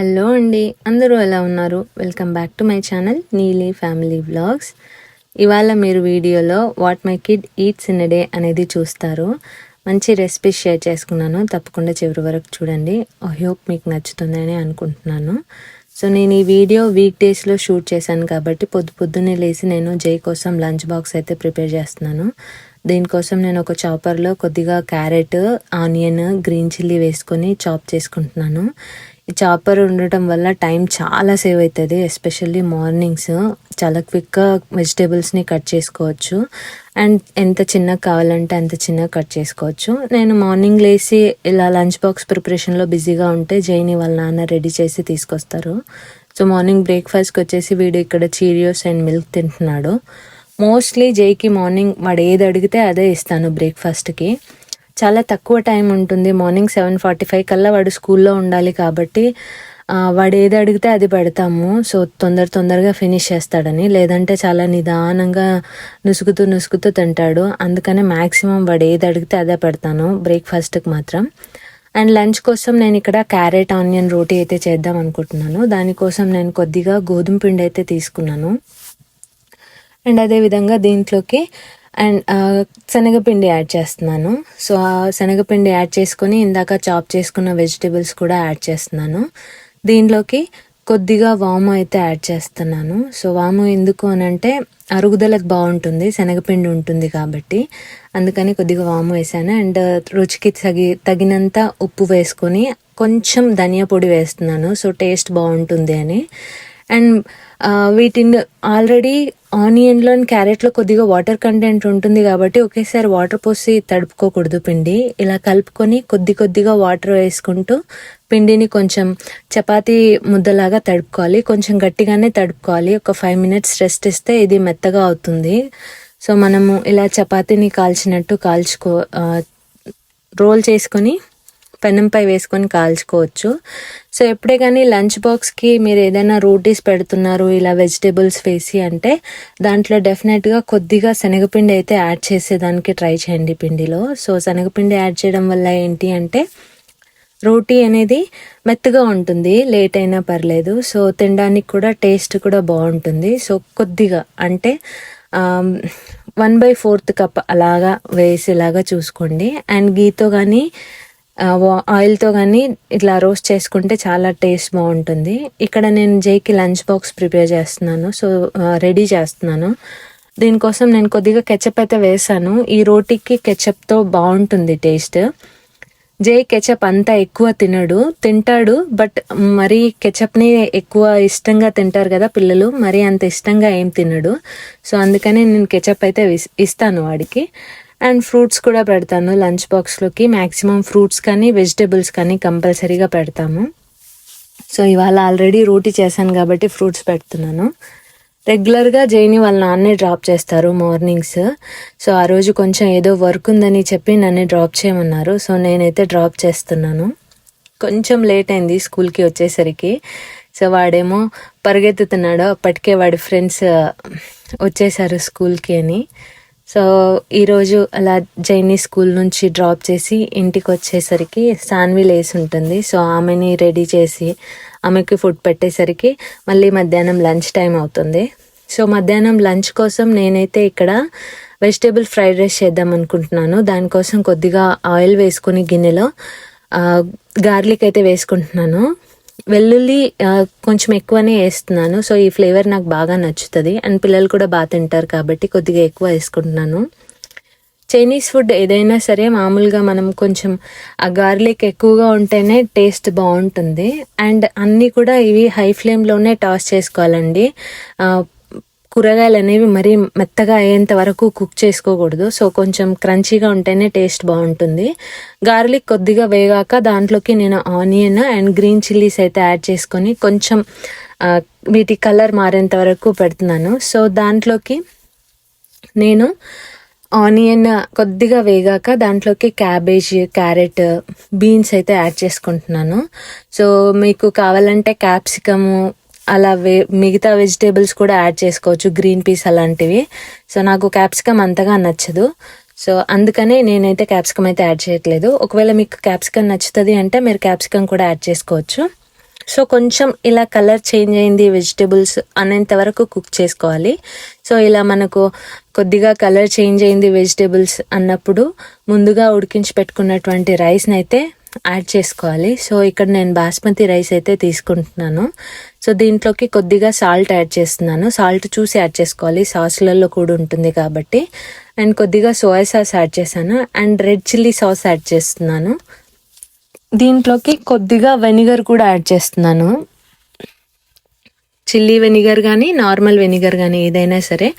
Hello అండి అందరూ ఎలా ఉన్నారు? Welcome back to my channel Neeli family vlogs. ఇవాళ మీరు వీడియోలో what my kid eats in day అనేది చూస్తారు. మంచి రెసిపీ షేర్ చేసుకున్నాను తప్పకుండా చివరి వరకు చూడండి. ఐ హోప్ మీకు నచ్చుతుందని అనుకుంటున్నాను. సో నేను ఈ వీడియో వీక్ డేస్లో షూట్ చేశాను కాబట్టి పొద్దు పొద్దున్నే లేచి నేను జై కోసం లంచ్ బాక్స్ అయితే ప్రిపేర్ చేస్తున్నాను. దీనికోసం నేను ఒక చాపర్లో కొద్దిగా క్యారెట్ ఆనియన్ గ్రీన్ చిల్లీ వేసుకొని చాప్ చేసుకుంటున్నాను. చాపర్ ఉండటం వల్ల టైం చాలా సేవ్ అవుతుంది ఎస్పెషల్లీ మార్నింగ్స్ చాలా క్విక్గా వెజిటేబుల్స్ని కట్ చేసుకోవచ్చు. అండ్ ఎంత చిన్నగా కావాలంటే అంత చిన్నగా కట్ చేసుకోవచ్చు. నేను మార్నింగ్ లేచి ఇలా లంచ్ బాక్స్ ప్రిపరేషన్లో బిజీగా ఉంటే జైని వాళ్ళ నాన్న రెడీ చేసి తీసుకొస్తారు. సో మార్నింగ్ బ్రేక్ఫాస్ట్కి వచ్చేసి వీడు ఇక్కడ చీరియోస్ అండ్ మిల్క్ తింటున్నాడు. మోస్ట్లీ జైకి మార్నింగ్ వాడు ఏది అడిగితే అదే ఇస్తాను బ్రేక్ఫాస్ట్కి చాలా తక్కువ టైం ఉంటుంది. మార్నింగ్ సెవెన్ ఫార్టీ ఫైవ్ కల్లా వాడు స్కూల్లో ఉండాలి కాబట్టి వాడు ఏది అడిగితే అది పెడతాము. సో తొందర తొందరగా ఫినిష్ చేస్తాడని. లేదంటే చాలా నిదానంగా నుసుగుతూ నుసుగుతూ తింటాడు. అందుకనే మ్యాక్సిమం వాడు ఏది అడిగితే అదే పెడతాను బ్రేక్ఫాస్ట్కి మాత్రం. అండ్ లంచ్ కోసం నేను ఇక్కడ క్యారెట్ ఆనియన్ రోటీ అయితే చేద్దాం అనుకుంటున్నాను. దానికోసం నేను కొద్దిగా గోధుమ పిండి అయితే తీసుకున్నాను. అండ్ అదేవిధంగా దీంట్లోకి అండ్ శనగపిండి యాడ్ చేస్తున్నాను. సో ఆ శనగపిండి యాడ్ చేసుకొని ఇందాక చాప్ చేసుకున్న వెజిటేబుల్స్ కూడా యాడ్ చేస్తున్నాను. దీంట్లోకి కొద్దిగా వాము అయితే యాడ్ చేస్తున్నాను. సో వాము ఎందుకు అని అంటే అరుగుదలకు బాగుంటుంది శనగపిండి ఉంటుంది కాబట్టి. అందుకని కొద్దిగా వాము వేసాను అండ్ రుచికి తగి తగినంత ఉప్పు వేసుకొని కొంచెం ధనియా పొడి వేస్తున్నాను. సో టేస్ట్ బాగుంటుంది అని. అండ్ వీటిని ఆల్రెడీ ఆనియన్లో అండ్ క్యారెట్లో కొద్దిగా వాటర్ కంటెంట్ ఉంటుంది కాబట్టి ఒకేసారి వాటర్ పోసి తడుపుకోకూడదు పిండి. ఇలా కలుపుకొని కొద్ది కొద్దిగా వాటర్ వేసుకుంటూ పిండిని కొంచెం చపాతీ ముద్దలాగా తడుపుకోవాలి. కొంచెం గట్టిగానే తడుపుకోవాలి. ఒక ఫైవ్ మినిట్స్ రెస్ట్ ఇస్తే ఇది మెత్తగా అవుతుంది. సో మనము ఇలా చపాతీని కాల్చినట్టు కాల్చుకో రోల్ చేసుకొని పెనంపై వేసుకొని కాల్చుకోవచ్చు. సో ఎప్పుడే కానీ లంచ్ బాక్స్కి మీరు ఏదైనా రోటీస్ పెడుతున్నారు ఇలా వెజిటేబుల్స్ వేసి అంటే దాంట్లో డెఫినెట్గా కొద్దిగా శనగపిండి అయితే యాడ్ చేసేదానికి ట్రై చేయండి పిండిలో. సో శనగపిండి యాడ్ చేయడం వల్ల ఏంటి అంటే రోటీ అనేది మెత్తగా ఉంటుంది లేట్ అయినా పర్లేదు. సో తినడానికి కూడా టేస్ట్ కూడా బాగుంటుంది. సో కొద్దిగా అంటే వన్ బై ఫోర్త్ కప్ అలాగా వేసేలాగా చూసుకోండి. అండ్ గీతో కానీ ఆయిల్తో కానీ ఇట్లా రోస్ట్ చేసుకుంటే చాలా టేస్ట్ బాగుంటుంది. ఇక్కడ నేను జైకి లంచ్ బాక్స్ ప్రిపేర్ చేస్తున్నాను. సో రెడీ చేస్తున్నాను. దీనికోసం నేను కొద్దిగా కెచప్ అయితే వేసాను. ఈ రోటీకి కెచప్తో బాగుంటుంది టేస్ట్. జై కెచప్ అంతా ఎక్కువ తినడు. తింటాడు బట్ మరీ కెచప్ని ఎక్కువ ఇష్టంగా తింటారు కదా పిల్లలు మరీ అంత ఇష్టంగా ఏం తినడు. సో అందుకనే నేను కెచప్ అయితే ఇస్తాను వాడికి. అండ్ ఫ్రూట్స్ కూడా పెడతాను లంచ్ బాక్స్లోకి. మ్యాక్సిమం ఫ్రూట్స్ కానీ వెజిటేబుల్స్ కానీ కంపల్సరీగా పెడతాము. సో ఇవాళ ఆల్రెడీ రోటీ చేశాను కాబట్టి ఫ్రూట్స్ పెడుతున్నాను. రెగ్యులర్గా జైని వాళ్ళ నాన్నే డ్రాప్ చేస్తారు మార్నింగ్స్. సో ఆ రోజు కొంచెం ఏదో వర్క్ ఉందని చెప్పి నన్ను డ్రాప్ చేయమన్నారు. సో నేనైతే డ్రాప్ చేస్తున్నాను. కొంచెం లేట్ అయింది స్కూల్కి వచ్చేసరికి. సో వాడేమో పరిగెత్తుతున్నాడు అప్పటికే వాడి ఫ్రెండ్స్ వచ్చేసారు స్కూల్కి అని. సో ఈరోజు అలా జైనీ స్కూల్ నుంచి డ్రాప్ చేసి ఇంటికి వచ్చేసరికి సాన్వి లేసి ఉంటుంది. సో ఆమెని రెడీ చేసి ఆమెకి ఫుడ్ పెట్టేసరికి మళ్ళీ మధ్యాహ్నం లంచ్ టైం అవుతుంది. సో మధ్యాహ్నం లంచ్ కోసం నేనైతే ఇక్కడ వెజిటేబుల్ ఫ్రైడ్ రైస్ చేద్దాం అనుకుంటున్నాను. దానికోసం కొద్దిగా ఆయిల్ వేసుకుని గిన్నెలో గార్లిక్ అయితే వేసుకుంటున్నాను. వెల్లుల్లి కొంచెం ఎక్కువనే వేస్తున్నాను. సో ఈ ఫ్లేవర్ నాకు బాగా నచ్చుతుంది. అండ్ పిల్లలు కూడా బాగా తింటారు కాబట్టి కొద్దిగా ఎక్కువ వేసుకుంటున్నాను. చైనీస్ ఫుడ్ ఏదైనా సరే మామూలుగా మనం కొంచెం ఆ గార్లిక్ ఎక్కువగా ఉంటేనే టేస్ట్ బాగుంటుంది. అండ్ అన్నీ కూడా ఇవి హై ఫ్లేమ్లోనే టాస్ చేసుకోవాలండి. కూరగాయలు అనేవి మరీ మెత్తగా అయ్యేంత వరకు కుక్ చేసుకోకూడదు. సో కొంచెం క్రంచీగా ఉంటేనే టేస్ట్ బాగుంటుంది. గార్లిక్ కొద్దిగా వేగాక దాంట్లోకి నేను ఆనియన్ అండ్ గ్రీన్ చిల్లీస్ అయితే యాడ్ చేసుకొని కొంచెం వీటి కలర్ మారేంత వరకు పెడుతున్నాను. సో దాంట్లోకి నేను ఆనియన్ కొద్దిగా వేగాక దాంట్లోకి క్యాబేజ్ క్యారెట్ బీన్స్ అయితే యాడ్ చేసుకుంటున్నాను. సో మీకు కావాలంటే క్యాప్సికము అలా వే మిగతా వెజిటేబుల్స్ కూడా యాడ్ చేసుకోవచ్చు గ్రీన్ పీస్ అలాంటివి. సో నాకు క్యాప్సికమ్ అంతగా నచ్చదు. సో అందుకనే నేనైతే క్యాప్సికమ్ అయితే యాడ్ చేయట్లేదు. ఒకవేళ మీకు క్యాప్సికమ్ నచ్చుతుంది అంటే మీరు క్యాప్సికమ్ కూడా యాడ్ చేసుకోవచ్చు. సో కొంచెం ఇలా కలర్ చేంజ్ అయింది వెజిటేబుల్స్ అనేంత వరకు కుక్ చేసుకోవాలి. సో ఇలా మనకు కొద్దిగా కలర్ చేంజ్ అయింది వెజిటేబుల్స్ అన్నప్పుడు ముందుగా ఉడికించి పెట్టుకున్నటువంటి రైస్ని అయితే యాడ్ చేసుకోవాలి. సో ఇక్కడ నేను బాస్మతి రైస్ అయితే తీసుకుంటున్నాను. సో దీంట్లోకి కొద్దిగా సాల్ట్ యాడ్ చేస్తున్నాను. సాల్ట్ చూసి యాడ్ చేసుకోవాలి. సాస్లలో కూడా ఉంటుంది కాబట్టి. అండ్ కొద్దిగా సోయా సాస్ యాడ్ చేశాను. And red chilli sauce add చేస్తున్నాను. దీంట్లోకి కొద్దిగా వెనిగర్ కూడా యాడ్ చేస్తున్నాను. చిల్లీ వెనిగర్ కానీ నార్మల్ వెనిగర్ కానీ ఏదైనా సరే.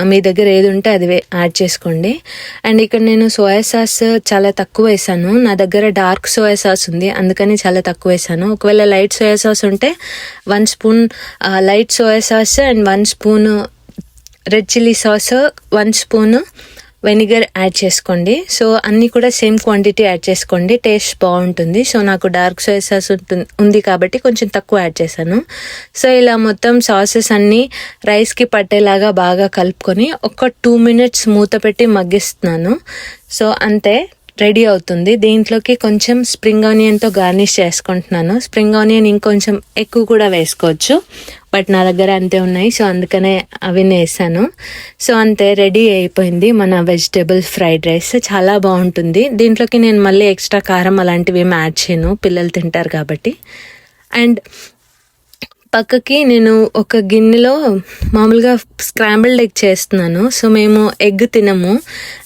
మీ దగ్గర ఏది ఉంటే అది యాడ్ చేసుకోండి. అండ్ ఇక్కడ నేను సోయా సాస్ చాలా తక్కువ వేసాను. నా దగ్గర డార్క్ సోయా సాస్ ఉంది. అందుకని చాలా తక్కువ వేసాను. ఒకవేళ లైట్ సోయా సాస్ ఉంటే one spoon light soya sauce and one spoon red chilli sauce one spoon vinegar add చేసుకోండి. సో అన్నీ కూడా సేమ్ క్వాంటిటీ యాడ్ చేసుకోండి. టేస్ట్ బాగుంటుంది. సో నాకు డార్క్ సోయా సాస్ ఉంటుంది ఉంది కాబట్టి కొంచెం తక్కువ యాడ్ చేశాను. సో ఇలా మొత్తం సాసెస్ అన్నీ రైస్కి పట్టేలాగా బాగా కలుపుకొని ఒక టూ మినిట్స్ మూత పెట్టి మగ్గిస్తున్నాను. సో అంతే రెడీ అవుతుంది. దీంట్లోకి కొంచెం స్ప్రింగ్ ఆనియన్తో గార్నిష్ చేసుకుంటున్నాను. స్ప్రింగ్ ఆనియన్ ఇంకొంచెం ఎక్కువ కూడా వేసుకోవచ్చు. బట్ నా దగ్గర అంతే ఉన్నాయి. సో అందుకనే అవి వేసాను సో అంతే రెడీ అయిపోయింది మన వెజిటేబుల్ ఫ్రైడ్ రైస్. చాలా బాగుంటుంది. దీంట్లోకి నేను మళ్ళీ ఎక్స్ట్రా కారం అలాంటివి ఏమి యాడ్ చేయను. పిల్లలు తింటారు కాబట్టి. అండ్ పక్కకి నేను ఒక గిన్నెలో మామూలుగా స్క్రాంబుల్డ్ ఎగ్ చేస్తున్నాను. సో మేము ఎగ్ తినము.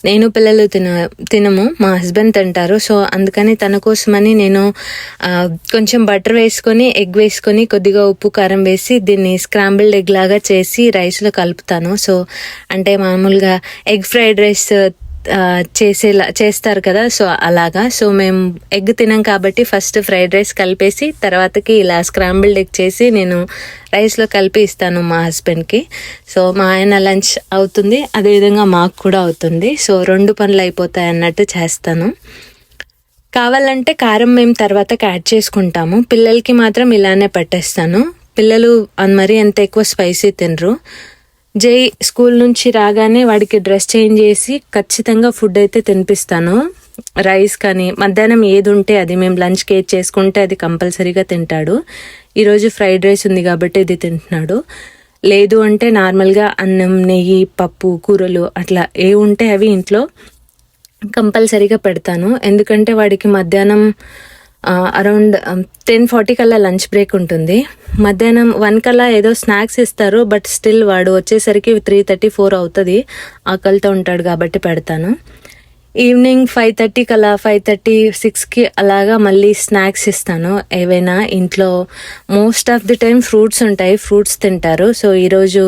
నేను పిల్లలు తిన తినము. మా హస్బెండ్ తింటారు. సో అందుకని తన కోసమని నేను కొంచెం బటర్ వేసుకొని ఎగ్ వేసుకొని కొద్దిగా ఉప్పు కారం వేసి దీన్ని స్క్రాంబుల్డ్ ఎగ్ లాగా చేసి రైస్లో కలుపుతాను. సో అంటే మామూలుగా ఎగ్ ఫ్రైడ్ రైస్ చేసేలా చేస్తారు కదా సో అలాగా. సో మేము ఎగ్ తినాం కాబట్టి ఫస్ట్ ఫ్రైడ్ రైస్ కలిపేసి తర్వాతకి ఇలా స్క్రాంబుల్డ్ ఎగ్ చేసి నేను రైస్లో కలిపి ఇస్తాను మా హస్బెండ్కి. సో మా ఆయన లంచ్ అవుతుంది అదేవిధంగా మాకు కూడా అవుతుంది. సో రెండు పనులు అయిపోతాయి అన్నట్టు చేస్తాను. కావాలంటే కారం మేము తర్వాత యాడ్ చేసుకుంటాము. పిల్లలకి మాత్రం ఇలానే పట్టేస్తాను. పిల్లలు మరి ఎంత ఎక్కువ స్పైసీ తినరు. జై స్కూల్ నుంచి రాగానే వాడికి డ్రెస్ చేంజ్ చేసి ఖచ్చితంగా ఫుడ్ అయితే తినిపిస్తాను. రైస్ కానీ మధ్యాహ్నం ఏది ఉంటే అది మేము లంచ్కి ఏది చేసుకుంటే అది కంపల్సరీగా తింటాడు. ఈరోజు ఫ్రైడ్ రైస్ ఉంది కాబట్టి ఇది తింటున్నాడు. లేదు అంటే నార్మల్గా అన్నం నెయ్యి పప్పు కూరలు అట్లా ఏ ఉంటే అవి ఇంట్లో కంపల్సరీగా పెడతాను. ఎందుకంటే వాడికి మధ్యాహ్నం అరౌండ్ టెన్ ఫార్టీ కల్లా లంచ్ బ్రేక్ ఉంటుంది. మధ్యాహ్నం వన్ కల్లా ఏదో స్నాక్స్ ఇస్తారు బట్ స్టిల్ వాడు వచ్చేసరికి త్రీ థర్టీ ఫోర్ అవుతుంది ఆకలితో ఉంటాడు కాబట్టి పెడతాను. ఈవినింగ్ ఫైవ్ థర్టీ కల్లా ఫైవ్ థర్టీ సిక్స్కి అలాగా మళ్ళీ స్నాక్స్ ఇస్తాను. ఏవైనా ఇంట్లో most of the time fruits ఉంటాయి ఫ్రూట్స్ తింటారు. సో ఈరోజు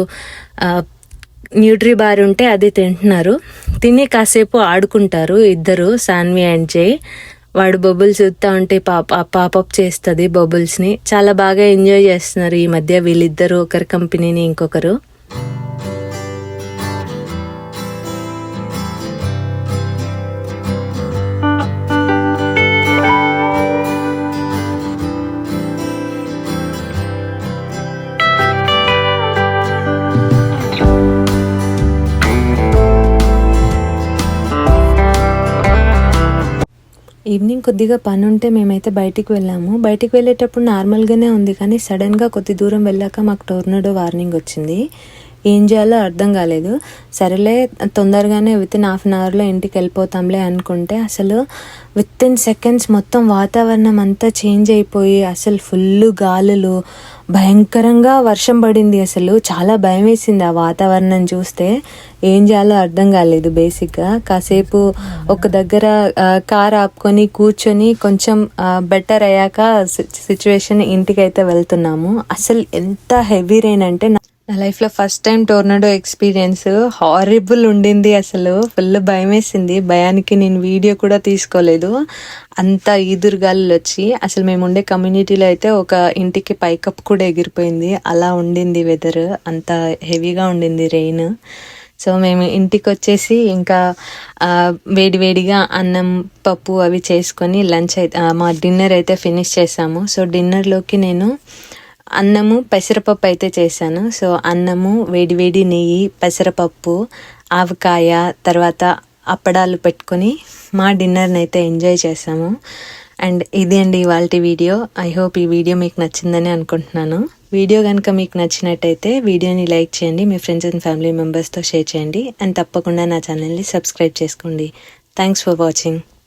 న్యూట్రీ బార్ ఉంటే అది తింటున్నారు. తిని కాసేపు ఆడుకుంటారు ఇద్దరు సాన్వి అండ్ జై వాడు బబుల్స్ చూస్తా ఉంటే పాప పాపప్ చేస్తుంది బబుల్స్ని. చాలా బాగా ఎంజాయ్ చేస్తున్నారు ఈ మధ్య వీళ్ళిద్దరు ఒకరి కంపెనీని ఇంకొకరు. ఈవినింగ్ కొద్దిగా పని ఉంటే మేమైతే బయటికి వెళ్ళాము. బయటికి వెళ్ళేటప్పుడు నార్మల్గానే ఉంది కానీ సడన్గా కొద్ది దూరం వెళ్ళాక మాకు టోర్నడో వార్నింగ్ వచ్చింది. ఏం చేయాలో అర్థం కాలేదు. సరేలే తొందరగానే విత్ ఇన్ హాఫ్ అన్ అవర్లో ఇంటికి వెళ్ళిపోతాంలే అనుకుంటే అసలు విత్ ఇన్ సెకండ్స్ మొత్తం వాతావరణం అంతా చేంజ్ అయిపోయి అసలు ఫుల్ గాలులు భయంకరంగా వర్షం పడింది అసలు. చాలా భయం వేసింది ఆ వాతావరణం చూస్తే. ఏం చేయాలో అర్థం కాలేదు బేసిక్గా కాసేపు ఒక దగ్గర కార్ ఆపుకొని కూర్చొని కొంచెం బెటర్ అయ్యాక సిచ్యువేషన్ ఇంటికైతే వెళ్తున్నాము. అసలు ఎంత హెవీ రెయిన్ అంటే నా లైఫ్లో first time tornado experience horrible ఉండింది అసలు. ఫుల్ భయం వేసింది భయానికి నేను వీడియో కూడా తీసుకోలేదు. అంత ఈదురుగాలు వచ్చి అసలు మేము ఉండే కమ్యూనిటీలో అయితే ఒక ఇంటికి పైకప్ కూడా ఎగిరిపోయింది. అలా ఉండింది వెదర్. అంత హెవీగా ఉండింది రెయిన్. సో మేము ఇంటికి వచ్చేసి ఇంకా వేడివేడిగా అన్నం పప్పు అవి చేసుకొని లంచ్ అయితే మా డిన్నర్ అయితే ఫినిష్ చేసాము. సో డిన్నర్లోకి నేను అన్నము పెసరపప్పు అయితే చేశాను. సో అన్నము వేడివేడి నెయ్యి పెసరపప్పు ఆవకాయ తర్వాత అప్పడాలు పెట్టుకొని మా డిన్నర్ని అయితే ఎంజాయ్ చేసాము అండ్ ఇది అండి ఇవాళ వీడియో. ఐ హోప్ ఈ వీడియో మీకు నచ్చిందని అనుకుంటున్నాను. వీడియో కనుక మీకు నచ్చినట్టయితే వీడియోని లైక్ చేయండి మీ ఫ్రెండ్స్ అండ్ ఫ్యామిలీ మెంబర్స్తో షేర్ చేయండి. అండ్ తప్పకుండా నా ఛానల్ని సబ్స్క్రైబ్ చేసుకోండి. Thanks for watching.